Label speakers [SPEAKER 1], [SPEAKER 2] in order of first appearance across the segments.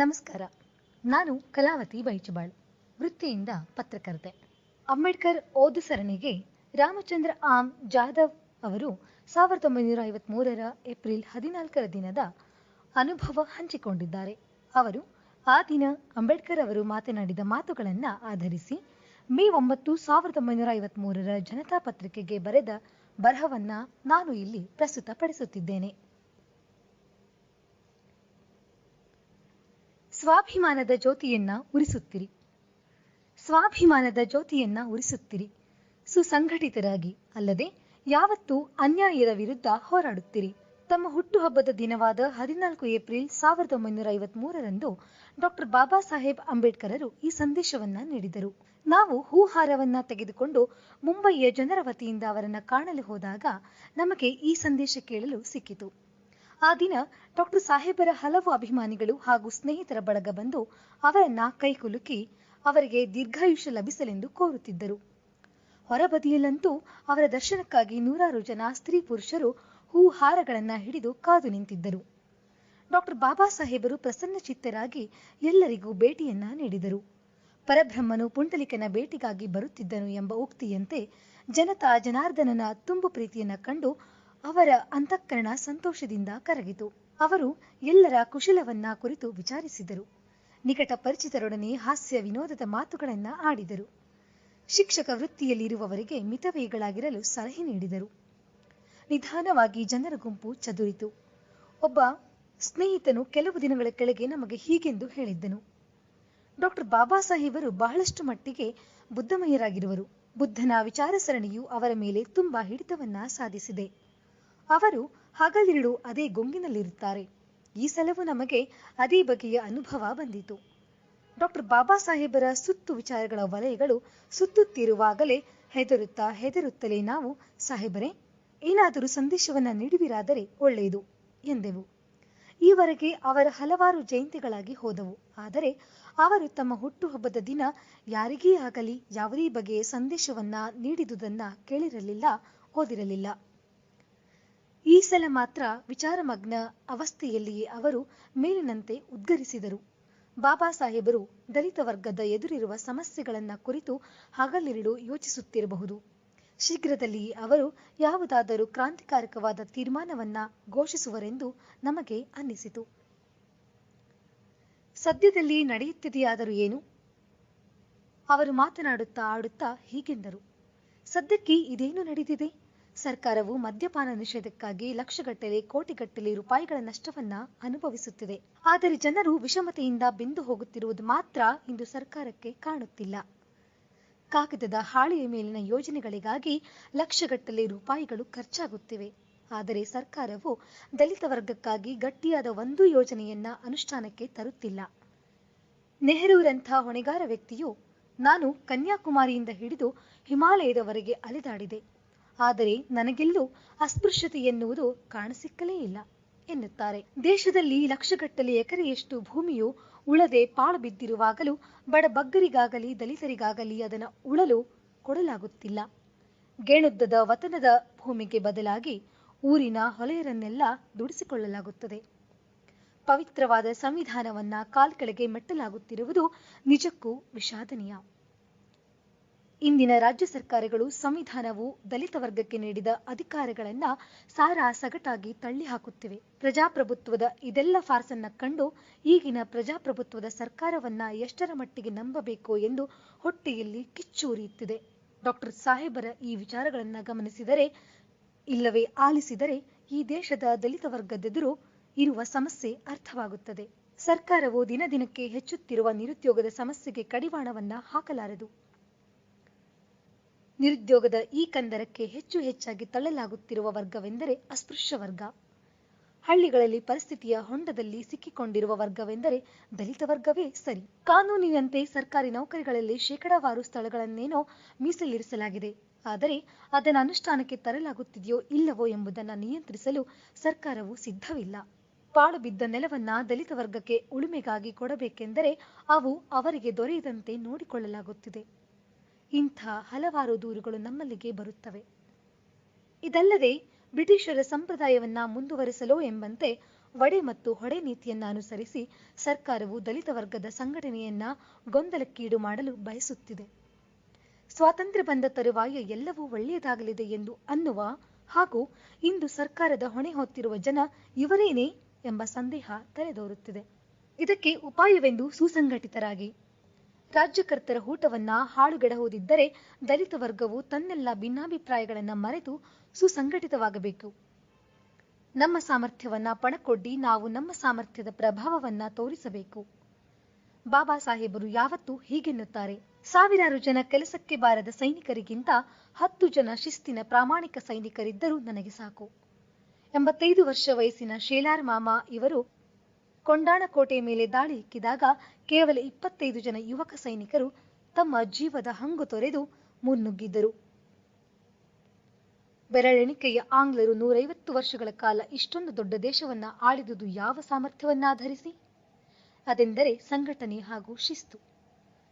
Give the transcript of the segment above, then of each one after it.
[SPEAKER 1] ನಮಸ್ಕಾರ. ನಾನು ಕಲಾವತಿ ಬೈಚಬಾಳ್ ವೃತ್ತಿಯಿಂದ ಪತ್ರಕರ್ತೆ. ಅಂಬೇಡ್ಕರ್ ಓದು ಸರಣಿಗೆ ರಾಮಚಂದ್ರ ಆಮ್ ಜಾಧವ್ ಅವರು ಸಾವಿರದ ಒಂಬೈನೂರ ಐವತ್ಮೂರರ ಏಪ್ರಿಲ್ ಹದಿನಾಲ್ಕರ ದಿನದ ಅನುಭವ ಹಂಚಿಕೊಂಡಿದ್ದಾರೆ. ಅವರು ಆ ದಿನ ಅಂಬೇಡ್ಕರ್ ಅವರು ಮಾತನಾಡಿದ ಮಾತುಗಳನ್ನು ಆಧರಿಸಿ ಮೇ ಒಂಬತ್ತು ಸಾವಿರದ ಒಂಬೈನೂರ ಐವತ್ಮೂರರ ಜನತಾ ಪತ್ರಿಕೆಗೆ ಬರೆದ ಬರಹವನ್ನ ನಾನು ಇಲ್ಲಿ ಪ್ರಸ್ತುತಪಡಿಸುತ್ತಿದ್ದೇನೆ. ಸ್ವಾಭಿಮಾನದ ಜ್ಯೋತಿಯನ್ನ ಉರಿಸುತ್ತಿರಿ. ಸ್ವಾಭಿಮಾನದ ಜ್ಯೋತಿಯನ್ನ ಉರಿಸುತ್ತಿರಿ. ಸುಸಂಘಟಿತರಾಗಿ ಅಲ್ಲದೆ ಯಾವತ್ತೂ ಅನ್ಯಾಯದ ವಿರುದ್ಧ ಹೋರಾಡುತ್ತಿರಿ. ತಮ್ಮ ಹುಟ್ಟುಹಬ್ಬದ ದಿನವಾದ ಹದಿನಾಲ್ಕು ಏಪ್ರಿಲ್ ಸಾವಿರದ ಒಂಬೈನೂರ ಐವತ್ಮೂರರಂದು ಡಾಕ್ಟರ್ ಬಾಬಾ ಸಾಹೇಬ್ ಅಂಬೇಡ್ಕರರು ಈ ಸಂದೇಶವನ್ನ ನೀಡಿದರು. ನಾವು ಹೂಹಾರವನ್ನ ತೆಗೆದುಕೊಂಡು ಮುಂಬಯಿಯ ಜನರ ವತಿಯಿಂದ ಅವರನ್ನ ಕಾಣಲು ಹೋದಾಗ ನಮಗೆ ಈ ಸಂದೇಶ ಕೇಳಲು ಸಿಕ್ಕಿತು. ಆ ದಿನ ಡಾಕ್ಟರ್ ಸಾಹೇಬರ ಹಲವು ಅಭಿಮಾನಿಗಳು ಹಾಗೂ ಸ್ನೇಹಿತರ ಬಳಗ ಬಂದು ಅವರನ್ನ ಕೈಕುಲುಕಿ ಅವರಿಗೆ ದೀರ್ಘಾಯುಷ್ಯ ಲಭಿಸಲೆಂದು ಕೋರುತ್ತಿದ್ದರು. ಹೊರಬದಿಯಲ್ಲಂತೂ ಅವರ ದರ್ಶನಕ್ಕಾಗಿ ನೂರಾರು ಜನ ಸ್ತ್ರೀ ಪುರುಷರು ಹೂ ಹಾರಗಳನ್ನ ಹಿಡಿದು ಕಾದು ನಿಂತಿದ್ದರು. ಡಾಕ್ಟರ್ ಬಾಬಾ ಸಾಹೇಬರು ಪ್ರಸನ್ನ ಚಿತ್ತರಾಗಿ ಎಲ್ಲರಿಗೂ ಭೇಟಿಯನ್ನ ನೀಡಿದರು. ಪರಬ್ರಹ್ಮನು ಪುಂಡಲಿಕನ ಭೇಟಿಗಾಗಿ ಬರುತ್ತಿದ್ದನು ಎಂಬ ಉಕ್ತಿಯಂತೆ ಜನತಾ ಜನಾರ್ದನನ ತುಂಬು ಪ್ರೀತಿಯನ್ನ ಕಂಡು ಅವರ ಅಂತಃಕರಣ ಸಂತೋಷದಿಂದ ಕರಗಿತು. ಅವರು ಎಲ್ಲರ ಕುಶಲವನ್ನ ಕುರಿತು ವಿಚಾರಿಸಿದರು. ನಿಕಟ ಪರಿಚಿತರೊಡನೆ ಹಾಸ್ಯ ವಿನೋದದ ಮಾತುಗಳನ್ನ ಆಡಿದರು. ಶಿಕ್ಷಕ ವೃತ್ತಿಯಲ್ಲಿರುವವರಿಗೆ ಮಿತವೇಗಳಾಗಿರಲು ಸಲಹೆ ನೀಡಿದರು. ನಿಧಾನವಾಗಿ ಜನರ ಗುಂಪು ಚದುರಿತು. ಒಬ್ಬ ಸ್ನೇಹಿತನು ಕೆಲವು ದಿನಗಳ ಕೆಳಗೆ ನಮಗೆ ಹೀಗೆಂದು ಹೇಳಿದ್ದನು. ಡಾಕ್ಟರ್ ಬಾಬಾ ಸಾಹೇಬರು ಬಹಳಷ್ಟು ಮಟ್ಟಿಗೆ ಬುದ್ಧಮಯರಾಗಿರುವರು. ಬುದ್ಧನ ವಿಚಾರ ಸರಣಿಯು ಅವರ ಮೇಲೆ ತುಂಬಾ ಹಿಡಿತವನ್ನ ಸಾಧಿಸಿದೆ. ಅವರು ಹಗಲಿರುಳು ಅದೇ ಗೊಂಗಿನಲ್ಲಿರುತ್ತಾರೆ. ಈ ಸಲವೂ ನಮಗೆ ಅದೇ ಬಗೆಯ ಅನುಭವ ಬಂದಿತು. ಡಾಕ್ಟರ್ ಬಾಬಾ ಸಾಹೇಬರ ಸುತ್ತು ವಿಚಾರಗಳ ವಲಯಗಳು ಸುತ್ತುತ್ತಿರುವಾಗಲೇ ಹೆದರುತ್ತಾ ಹೆದರುತ್ತಲೇ ನಾವು, ಸಾಹೇಬರೇ, ಏನಾದರೂ ಸಂದೇಶವನ್ನ ನೀಡುವಿರಾದರೆ ಒಳ್ಳೆಯದು, ಎಂದೆವು. ಈವರೆಗೆ ಅವರ ಹಲವಾರು ಜಯಂತಿಗಳಾಗಿ ಹೋದವು. ಆದರೆ ಅವರು ತಮ್ಮ ಹುಟ್ಟುಹಬ್ಬದ ದಿನ ಯಾರಿಗೇ ಆಗಲಿ ಯಾವುದೇ ಬಗೆಯ ಸಂದೇಶವನ್ನ ನೀಡಿದುದನ್ನ ಕೇಳಿರಲಿಲ್ಲ, ಓದಿರಲಿಲ್ಲ. ಈ ಸಲ ಮಾತ್ರ ವಿಚಾರಮಗ್ನ ಅವಸ್ಥೆಯಲ್ಲಿಯೇ ಅವರು ಮೇಲಿನಂತೆ ಉದ್ಗರಿಸಿದರು. ಬಾಬಾ ಸಾಹೇಬರು ದಲಿತ ವರ್ಗದ ಎದುರಿರುವ ಸಮಸ್ಯೆಗಳನ್ನ ಕುರಿತು ಹಗಲಿರುಳು ಯೋಚಿಸುತ್ತಿರಬಹುದು. ಶೀಘ್ರದಲ್ಲಿ ಅವರು ಯಾವುದಾದರೂ ಕ್ರಾಂತಿಕಾರಕವಾದ ತೀರ್ಮಾನವನ್ನ ಘೋಷಿಸುವರೆಂದು ನಮಗೆ ಅನ್ನಿಸಿತು. ಸದ್ಯದಲ್ಲಿ ನಡೆಯುತ್ತಿದೆಯಾದರೂ ಏನು? ಅವರು ಮಾತನಾಡುತ್ತಾ ಆಡುತ್ತಾ ಹೀಗೆಂದರು. ಸದ್ಯಕ್ಕೆ ಇದೇನು ನಡೆದಿದೆ? ಸರ್ಕಾರವು ಮದ್ಯಪಾನ ನಿಷೇಧಕ್ಕಾಗಿ ಲಕ್ಷಗಟ್ಟಲೆ ಕೋಟಿಗಟ್ಟಲೆ ರೂಪಾಯಿಗಳ ನಷ್ಟವನ್ನ ಅನುಭವಿಸುತ್ತಿದೆ. ಆದರೆ ಜನರು ವಿಷಮತೆಯಿಂದ ಬೆಂದು ಹೋಗುತ್ತಿರುವುದು ಮಾತ್ರ ಇಂದು ಸರ್ಕಾರಕ್ಕೆ ಕಾಣುತ್ತಿಲ್ಲ. ಕಾಗದದ ಹಾಳೆಯ ಮೇಲಿನ ಯೋಜನೆಗಳಿಗಾಗಿ ಲಕ್ಷಗಟ್ಟಲೆ ರೂಪಾಯಿಗಳು ಖರ್ಚಾಗುತ್ತಿವೆ. ಆದರೆ ಸರ್ಕಾರವು ದಲಿತ ವರ್ಗಕ್ಕಾಗಿ ಗಟ್ಟಿಯಾದ ಒಂದು ಯೋಜನೆಯನ್ನ ಅನುಷ್ಠಾನಕ್ಕೆ ತರುತ್ತಿಲ್ಲ. ನೆಹರೂರಂಥ ಹೊಣೆಗಾರ ವ್ಯಕ್ತಿಯು ನಾನು ಕನ್ಯಾಕುಮಾರಿಯಿಂದ ಹಿಡಿದು ಹಿಮಾಲಯದವರೆಗೆ ಅಲೆದಾಡಿದೆ. ಆದರೆ ನನಗೆಲ್ಲೂ ಅಸ್ಪೃಶ್ಯತೆ ಎನ್ನುವುದು ಕಾಣಸಿಕ್ಕಲೇ ಇಲ್ಲ ಎನ್ನುತ್ತಾರೆ. ದೇಶದಲ್ಲಿ ಲಕ್ಷಗಟ್ಟಲೆ ಎಕರೆಯಷ್ಟು ಭೂಮಿಯು ಉಳದೆ ಪಾಳು ಬಿದ್ದಿರುವಾಗಲೂ ಬಡಬಗ್ಗರಿಗಾಗಲಿ ದಲಿತರಿಗಾಗಲಿ ಅದನ್ನು ಉಳಲು ಕೊಡಲಾಗುತ್ತಿಲ್ಲ. ಗೇಣುದ್ದದ ವತನದ ಭೂಮಿಗೆ ಬದಲಾಗಿ ಊರಿನ ಹೊಲೆಯರನ್ನೆಲ್ಲ ದುಡಿಸಿಕೊಳ್ಳಲಾಗುತ್ತದೆ. ಪವಿತ್ರವಾದ ಸಂವಿಧಾನವನ್ನ ಕಾಲ್ಕೆಳಗೆ ಮೆಟ್ಟಲಾಗುತ್ತಿರುವುದು ನಿಜಕ್ಕೂ ವಿಷಾದನೀಯ. ಇಂದಿನ ರಾಜ್ಯ ಸರ್ಕಾರಗಳು ಸಂವಿಧಾನವು ದಲಿತ ವರ್ಗಕ್ಕೆ ನೀಡಿದ ಅಧಿಕಾರಗಳನ್ನ ಸಾರಾ ಸಗಟಾಗಿ ತಳ್ಳಿ ಹಾಕುತ್ತಿವೆ ಪ್ರಜಾಪ್ರಭುತ್ವದ ಇದೆಲ್ಲ ಫಾರ್ಸನ್ನ ಕಂಡು ಈಗಿನ ಪ್ರಜಾಪ್ರಭುತ್ವದ ಸರ್ಕಾರವನ್ನ ಎಷ್ಟರ ಮಟ್ಟಿಗೆ ನಂಬಬೇಕು ಎಂದು ಹೊಟ್ಟೆಯಲ್ಲಿ ಕಿಚ್ಚುರಿಯುತ್ತಿದೆ ಡಾಕ್ಟರ್ ಸಾಹೇಬರ ಈ ವಿಚಾರಗಳನ್ನ ಗಮನಿಸಿದರೆ, ಇಲ್ಲವೇ ಆಲಿಸಿದರೆ ಈ ದೇಶದ ದಲಿತ ವರ್ಗದೆದುರು ಇರುವ ಸಮಸ್ಯೆ ಅರ್ಥವಾಗುತ್ತದೆ. ಸರ್ಕಾರವು ದಿನ ದಿನಕ್ಕೆ ಹೆಚ್ಚುತ್ತಿರುವ ನಿರುದ್ಯೋಗದ ಸಮಸ್ಯೆಗೆ ಕಡಿವಾಣವನ್ನ ಹಾಕಲಾರದು. ನಿರುದ್ಯೋಗದ ಈ ಕಂದರಕ್ಕೆ ಹೆಚ್ಚು ಹೆಚ್ಚಾಗಿ ತಳ್ಳಲಾಗುತ್ತಿರುವ ವರ್ಗವೆಂದರೆ ಅಸ್ಪೃಶ್ಯ ವರ್ಗ. ಹಳ್ಳಿಗಳಲ್ಲಿ ಪರಿಸ್ಥಿತಿಯ ಹೊಂಡದಲ್ಲಿ ಸಿಕ್ಕಿಕೊಂಡಿರುವ ವರ್ಗವೆಂದರೆ ದಲಿತ ವರ್ಗವೇ ಸರಿ. ಕಾನೂನಿನಂತೆ ಸರ್ಕಾರಿ ನೌಕರಿಗಳಲ್ಲಿ ಶೇಕಡಾವಾರು ಸ್ಥಳಗಳನ್ನೇನೋ ಮೀಸಲಿರಿಸಲಾಗಿದೆ. ಆದರೆ ಅದನ್ನು ಅನುಷ್ಠಾನಕ್ಕೆ ತರಲಾಗುತ್ತಿದೆಯೋ ಇಲ್ಲವೋ ಎಂಬುದನ್ನು ನಿಯಂತ್ರಿಸಲು ಸರ್ಕಾರವು ಸಿದ್ಧವಿಲ್ಲ. ಪಾಳು ಬಿದ್ದ ನೆಲವನ್ನ ದಲಿತ ವರ್ಗಕ್ಕೆ ಉಳುಮೆಗಾಗಿ ಕೊಡಬೇಕೆಂದರೆ ಅವು ಅವರಿಗೆ ದೊರೆಯದಂತೆ ನೋಡಿಕೊಳ್ಳಲಾಗುತ್ತಿದೆ. ಇಂಥ ಹಲವಾರು ದೂರುಗಳು ನಮ್ಮಲ್ಲಿಗೆ ಬರುತ್ತವೆ. ಇದಲ್ಲದೆ ಬ್ರಿಟಿಷರ ಸಂಪ್ರದಾಯವನ್ನ ಮುಂದುವರೆಸಲು ಎಂಬಂತೆ ವಡೆ ಮತ್ತು ಹೊಡೆ ನೀತಿಯನ್ನ ಅನುಸರಿಸಿ ಸರ್ಕಾರವು ದಲಿತ ವರ್ಗದ ಸಂಘಟನೆಯನ್ನ ಗೊಂದಲಕ್ಕೀಡು ಮಾಡಲು ಬಯಸುತ್ತಿದೆ. ಸ್ವಾತಂತ್ರ್ಯ ಬಂದ ತರುವಾಯ ಎಲ್ಲವೂ ಒಳ್ಳೆಯದಾಗಲಿದೆ ಎಂದು ಅನ್ನುವ ಹಾಗೂ ಇಂದು ಸರ್ಕಾರದ ಹೊಣೆ ಹೊತ್ತಿರುವ ಜನ ಇವರೇನೇ ಎಂಬ ಸಂದೇಹ ತಲೆದೋರುತ್ತಿದೆ. ಇದಕ್ಕೆ ಉಪಾಯವೆಂದು ಸುಸಂಘಟಿತರಾಗಿ ರಾಜ್ಯಕರ್ತರ ಊಟವನ್ನ ಹಾಳುಗೆಡಹುದಿದ್ದರೆ ದಲಿತ ವರ್ಗವು ತನ್ನೆಲ್ಲ ಭಿನ್ನಾಭಿಪ್ರಾಯಗಳನ್ನ ಮರೆತು ಸುಸಂಘಟಿತವಾಗಬೇಕು. ನಮ್ಮ ಸಾಮರ್ಥ್ಯವನ್ನ ಪಣಕೊಡ್ಡಿ ನಾವು ನಮ್ಮ ಸಾಮರ್ಥ್ಯದ ಪ್ರಭಾವವನ್ನ ತೋರಿಸಬೇಕು. ಬಾಬಾ ಸಾಹೇಬರು ಯಾವತ್ತೂ ಹೀಗೆನ್ನುತ್ತಾರೆ. ಸಾವಿರಾರು ಜನ ಕೆಲಸಕ್ಕೆ ಬಾರದ ಸೈನಿಕರಿಗಿಂತ ಹತ್ತು ಜನ ಶಿಸ್ತಿನ ಪ್ರಾಮಾಣಿಕ ಸೈನಿಕರಿದ್ದರೂ ನನಗೆ ಸಾಕು. ಎಂಬತ್ತೈದು ವರ್ಷ ವಯಸ್ಸಿನ ಶೇಲಾರ್ ಮಾಮಾ ಇವರು ಕೊಂಡಾಣಕೋಟೆ ಮೇಲೆ ದಾಳಿ ಇಕ್ಕಿದಾಗ ಕೇವಲ ಇಪ್ಪತ್ತೈದು ಜನ ಯುವಕ ಸೈನಿಕರು ತಮ್ಮ ಜೀವದ ಹಂಗು ತೊರೆದು ಮುನ್ನುಗ್ಗಿದ್ದರು. ಬೆರಳೆಣಿಕೆಯ ಆಂಗ್ಲರು ನೂರೈವತ್ತು ವರ್ಷಗಳ ಕಾಲ ಇಷ್ಟೊಂದು ದೊಡ್ಡ ದೇಶವನ್ನ ಆಳಿದುದು ಯಾವ ಸಾಮರ್ಥ್ಯವನ್ನಾಧರಿಸಿ? ಅದೆಂದರೆ ಸಂಘಟನೆ ಹಾಗೂ ಶಿಸ್ತು.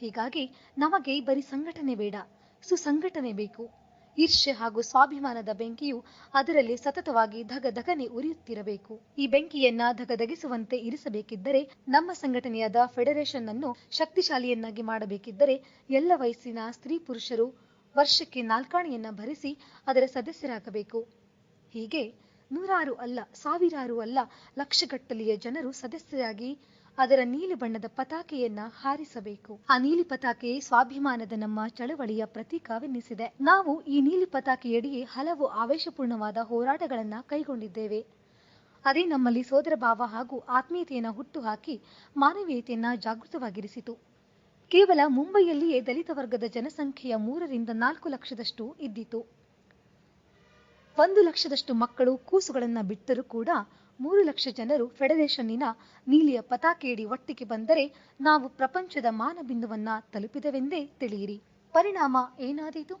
[SPEAKER 1] ಹೀಗಾಗಿ ನಮಗೆ ಬರೀ ಸಂಘಟನೆ ಬೇಡ, ಸುಸಂಘಟನೆ ಬೇಕು. ಈರ್ಷ್ಯೆ ಹಾಗೂ ಸ್ವಾಭಿಮಾನದ ಬೆಂಕಿಯು ಅದರಲ್ಲಿ ಸತತವಾಗಿ ಧಗಧಗನೆ ಉರಿಯುತ್ತಿರಬೇಕು. ಈ ಬೆಂಕಿಯನ್ನ ಧಗಧಗಿಸುವಂತೆ ಇರಿಸಬೇಕಿದ್ದರೆ ನಮ್ಮ ಸಂಘಟನೆಯಾದ ಫೆಡರೇಷನ್ ಅನ್ನು ಶಕ್ತಿಶಾಲಿಯನ್ನಾಗಿ ಮಾಡಬೇಕಿದ್ದರೆ ಎಲ್ಲ ವಯಸ್ಸಿನ ಸ್ತ್ರೀ ಪುರುಷರು ವರ್ಷಕ್ಕೆ ನಾಲ್ಕಾಣಿಯನ್ನ ಭರಿಸಿ ಅದರ ಸದಸ್ಯರಾಗಬೇಕು. ಹೀಗೆ ನೂರಾರು ಅಲ್ಲ ಸಾವಿರಾರು ಅಲ್ಲ ಲಕ್ಷಗಟ್ಟಲೆಯ ಜನರು ಸದಸ್ಯರಾಗಿ ಅದರ ನೀಲಿ ಬಣ್ಣದ ಪತಾಕೆಯನ್ನ ಹಾರಿಸಬೇಕು. ಆ ನೀಲಿ ಪತಾಕೆ ಸ್ವಾಭಿಮಾನದ ನಮ್ಮ ಚಳವಳಿಯ ಪ್ರತೀಕವೆನ್ನಿಸಿದೆ ನಾವು ಈ ನೀಲಿ ಪತಾಕೆಯಡಿಯೇ ಹಲವು ಆವೇಶಪೂರ್ಣವಾದ ಹೋರಾಟಗಳನ್ನ ಕೈಗೊಂಡಿದ್ದೇವೆ. ಅದೇ ನಮ್ಮಲ್ಲಿ ಸೋದರ ಭಾವ ಹಾಗೂ ಆತ್ಮೀಯತೆಯನ್ನು ಹುಟ್ಟುಹಾಕಿ ಮಾನವೀಯತೆಯನ್ನ ಜಾಗೃತವಾಗಿರಿಸಿತು. ಕೇವಲ ಮುಂಬೈಯಲ್ಲಿಯೇ ದಲಿತ ವರ್ಗದ ಜನಸಂಖ್ಯೆಯ ಮೂರರಿಂದ ನಾಲ್ಕು ಲಕ್ಷದಷ್ಟು ಇದ್ದಿತು. ಒಂದು ಲಕ್ಷದಷ್ಟು ಮಕ್ಕಳು ಕೂಸುಗಳನ್ನು ಬಿಟ್ಟರೂ ಕೂಡ ಮೂರು ಲಕ್ಷ ಜನರು ಫೆಡರೇಷನ್ನಿನ ನೀಲಿಯ ಪತಾಕೆಯಡಿ ಒಟ್ಟಿಗೆ ಬಂದರೆ ನಾವು ಪ್ರಪಂಚದ ಮಾನಬಿಂದುವನ್ನ ತಲುಪಿದವೆಂದೇ ತಿಳಿಯಿರಿ. ಪರಿಣಾಮ ಏನಾದೀತು?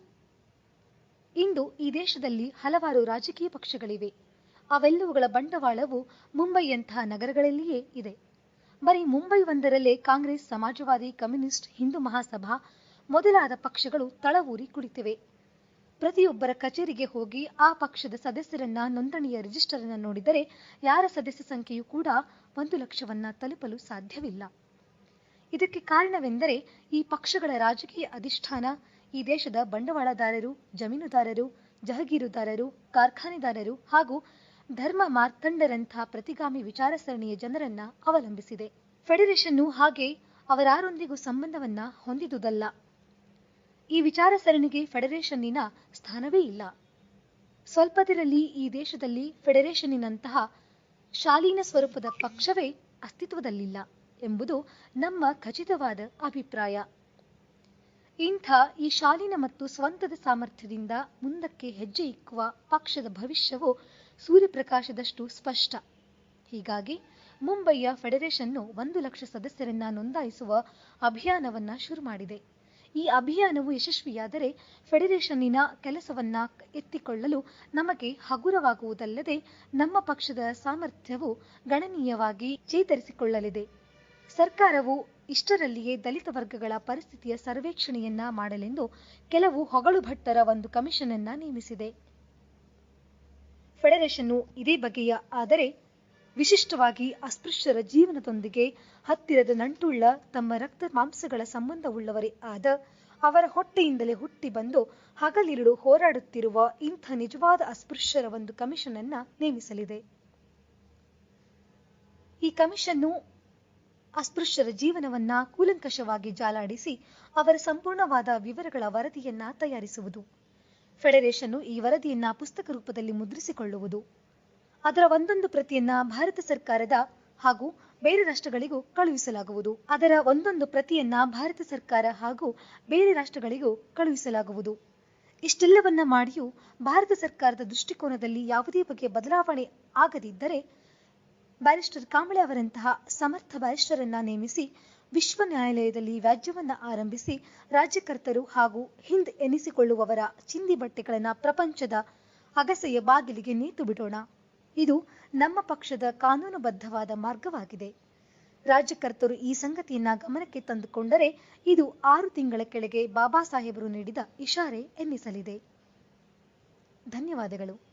[SPEAKER 1] ಇಂದು ಈ ದೇಶದಲ್ಲಿ ಹಲವಾರು ರಾಜಕೀಯ ಪಕ್ಷಗಳಿವೆ. ಅವೆಲ್ಲವುಗಳ ಬಂಡವಾಳವು ಮುಂಬೈಯಂತಹ ನಗರಗಳಲ್ಲಿಯೇ ಇದೆ. ಬರೀ ಮುಂಬೈ ಒಂದರಲ್ಲೇ ಕಾಂಗ್ರೆಸ್, ಸಮಾಜವಾದಿ, ಕಮ್ಯುನಿಸ್ಟ್, ಹಿಂದೂ ಮಹಾಸಭಾ ಮೊದಲಾದ ಪಕ್ಷಗಳು ತಳವೂರಿ ಕುಳಿತಿವೆ. ಪ್ರತಿಯೊಬ್ಬರ ಕಚೇರಿಗೆ ಹೋಗಿ ಆ ಪಕ್ಷದ ಸದಸ್ಯರನ್ನ, ನೋಂದಣಿಯ ರಿಜಿಸ್ಟರ್ ಅನ್ನ ನೋಡಿದರೆ ಯಾರ ಸದಸ್ಯ ಸಂಖ್ಯೆಯೂ ಕೂಡ ಒಂದು ಲಕ್ಷವನ್ನ ತಲುಪಲು ಸಾಧ್ಯವಿಲ್ಲ. ಇದಕ್ಕೆ ಕಾರಣವೆಂದರೆ ಈ ಪಕ್ಷಗಳ ರಾಜಕೀಯ ಅಧಿಷ್ಠಾನ, ಈ ದೇಶದ ಬಂಡವಾಳದಾರರು, ಜಮೀನುದಾರರು, ಜಹಗೀರುದಾರರು, ಕಾರ್ಖಾನೆದಾರರು ಹಾಗೂ ಧರ್ಮ ಮಾರ್ತಂಡರಂಥ ಪ್ರತಿಗಾಮಿ ವಿಚಾರಸರಣಿಯ ಜನರನ್ನ ಅವಲಂಬಿಸಿದೆ. ಫೆಡರೇಷನ್ನು ಹಾಗೆ ಅವರಾರೊಂದಿಗೂ ಸಂಬಂಧವನ್ನ ಹೊಂದಿದುದಲ್ಲ. ಈ ವಿಚಾರ ಸರಣಿಗೆ ಫೆಡರೇಷನ್ನಿನ ಸ್ಥಾನವೇ ಇಲ್ಲ. ಸ್ವಲ್ಪದರಲ್ಲಿ ಈ ದೇಶದಲ್ಲಿ ಫೆಡರೇಷನ್ನಿನಂತಹ ಶಾಲೀನ ಸ್ವರೂಪದ ಪಕ್ಷವೇ ಅಸ್ತಿತ್ವದಲ್ಲಿಲ್ಲ ಎಂಬುದು ನಮ್ಮ ಖಚಿತವಾದ ಅಭಿಪ್ರಾಯ. ಇಂಥ ಈ ಶಾಲೀನ ಮತ್ತು ಸ್ವಂತದ ಸಾಮರ್ಥ್ಯದಿಂದ ಮುಂದಕ್ಕೆ ಹೆಜ್ಜೆ ಇಕ್ಕುವ ಪಕ್ಷದ ಭವಿಷ್ಯವು ಸೂರ್ಯಪ್ರಕಾಶದಷ್ಟು ಸ್ಪಷ್ಟ. ಹೀಗಾಗಿ ಮುಂಬೈಯ ಫೆಡರೇಷನ್ನು ಒಂದು ಲಕ್ಷ ಸದಸ್ಯರನ್ನ ನೋಂದಾಯಿಸುವ ಅಭಿಯಾನವನ್ನ ಶುರು ಮಾಡಿದೆ. ಈ ಅಭಿಯಾನವು ಯಶಸ್ವಿಯಾದರೆ ಫೆಡರೇಷನ್ನಿನ ಕೆಲಸವನ್ನ ಎತ್ತಿಕೊಳ್ಳಲು ನಮಗೆ ಹಗುರವಾಗುವುದಲ್ಲದೆ ನಮ್ಮ ಪಕ್ಷದ ಸಾಮರ್ಥ್ಯವು ಗಣನೀಯವಾಗಿ ಚೇತರಿಸಿಕೊಳ್ಳಲಿದೆ. ಸರ್ಕಾರವು ಇಷ್ಟರಲ್ಲಿಯೇ ದಲಿತ ವರ್ಗಗಳ ಪರಿಸ್ಥಿತಿಯ ಸರ್ವೇಕ್ಷಣೆಯನ್ನ ಮಾಡಲೆಂದು ಕೆಲವು ಹೊಗಳು ಭಟ್ಟರ ಒಂದು ಕಮಿಷನ್ ಅನ್ನ ನೇಮಿಸಿದೆ. ಫೆಡರೇಷನ್ನು ಇದೇ ಬಗೆಯ ಆದರೆ ವಿಶಿಷ್ಟವಾಗಿ ಅಸ್ಪೃಶ್ಯರ ಜೀವನದೊಂದಿಗೆ ಹತ್ತಿರದ ನಂಟುಳ್ಳ ತಮ್ಮ ರಕ್ತ ಮಾಂಸಗಳ ಸಂಬಂಧವುಳ್ಳವರೇ ಆದ ಅವರ ಹೊಟ್ಟೆಯಿಂದಲೇ ಹುಟ್ಟಿ ಬಂದು ಹಗಲಿರುಳು ಹೋರಾಡುತ್ತಿರುವ ಇಂಥ ನಿಜವಾದ ಅಸ್ಪೃಶ್ಯರ ಒಂದು ಕಮಿಷನ್ ಅನ್ನ ನೇಮಿಸಲಿದೆ. ಈ ಕಮಿಷನ್ನು ಅಸ್ಪೃಶ್ಯರ ಜೀವನವನ್ನ ಕೂಲಂಕಷವಾಗಿ ಜಾಲಾಡಿಸಿ ಅವರ ಸಂಪೂರ್ಣವಾದ ವಿವರಗಳ ವರದಿಯನ್ನ ತಯಾರಿಸುವುದು. ಫೆಡರೇಷನ್ನು ಈ ವರದಿಯನ್ನ ಪುಸ್ತಕ ರೂಪದಲ್ಲಿ ಮುದ್ರಿಸಿಕೊಳ್ಳುವುದು. ಅದರ ಒಂದೊಂದು ಪ್ರತಿಯನ್ನ ಭಾರತ ಸರ್ಕಾರದ ಹಾಗೂ ಬೇರೆ ರಾಷ್ಟ್ರಗಳಿಗೂ ಕಳುಹಿಸಲಾಗುವುದು. ಅದರ ಒಂದೊಂದು ಪ್ರತಿಯನ್ನ ಭಾರತ ಸರ್ಕಾರ ಹಾಗೂ ಬೇರೆ ರಾಷ್ಟ್ರಗಳಿಗೂ ಕಳುಹಿಸಲಾಗುವುದು. ಇಷ್ಟೆಲ್ಲವನ್ನ ಮಾಡಿಯೂ ಭಾರತ ಸರ್ಕಾರದ ದೃಷ್ಟಿಕೋನದಲ್ಲಿ ಯಾವುದೇ ಬಗೆಯ ಬದಲಾವಣೆ ಆಗದಿದ್ದರೆ ಬ್ಯಾರಿಸ್ಟರ್ ಕಾಂಬಳೆ ಅವರಂತಹ ಸಮರ್ಥ ಬ್ಯಾರಿಸ್ಟರನ್ನ ನೇಮಿಸಿ ವಿಶ್ವ ನ್ಯಾಯಾಲಯದಲ್ಲಿ ವ್ಯಾಜ್ಯವನ್ನ ಆರಂಭಿಸಿ ರಾಜ್ಯಕರ್ತರು ಹಾಗೂ ಹಿಂದ್ ಎನಿಸಿಕೊಳ್ಳುವವರ ಚಿಂದಿ ಬಟ್ಟೆಗಳನ್ನ ಪ್ರಪಂಚದ ಅಗಸೆಯ ಬಾಗಿಲಿಗೆ ನೇತು ಬಿಡೋಣ. ಇದು ನಮ್ಮ ಪಕ್ಷದ ಕಾನೂನುಬದ್ಧವಾದ ಮಾರ್ಗವಾಗಿದೆ. ರಾಜ್ಯಕರ್ತರು ಈ ಸಂಗತಿಯನ್ನ ಗಮನಕ್ಕೆ ತಂದುಕೊಂಡರೆ ಇದು ಆರು ತಿಂಗಳ ಕೆಳಗೆ ಬಾಬಾ ಸಾಹೇಬರು ನೀಡಿದ ಇಶಾರೆ ಎನ್ನಿಸಲಿದೆ. ಧನ್ಯವಾದಗಳು.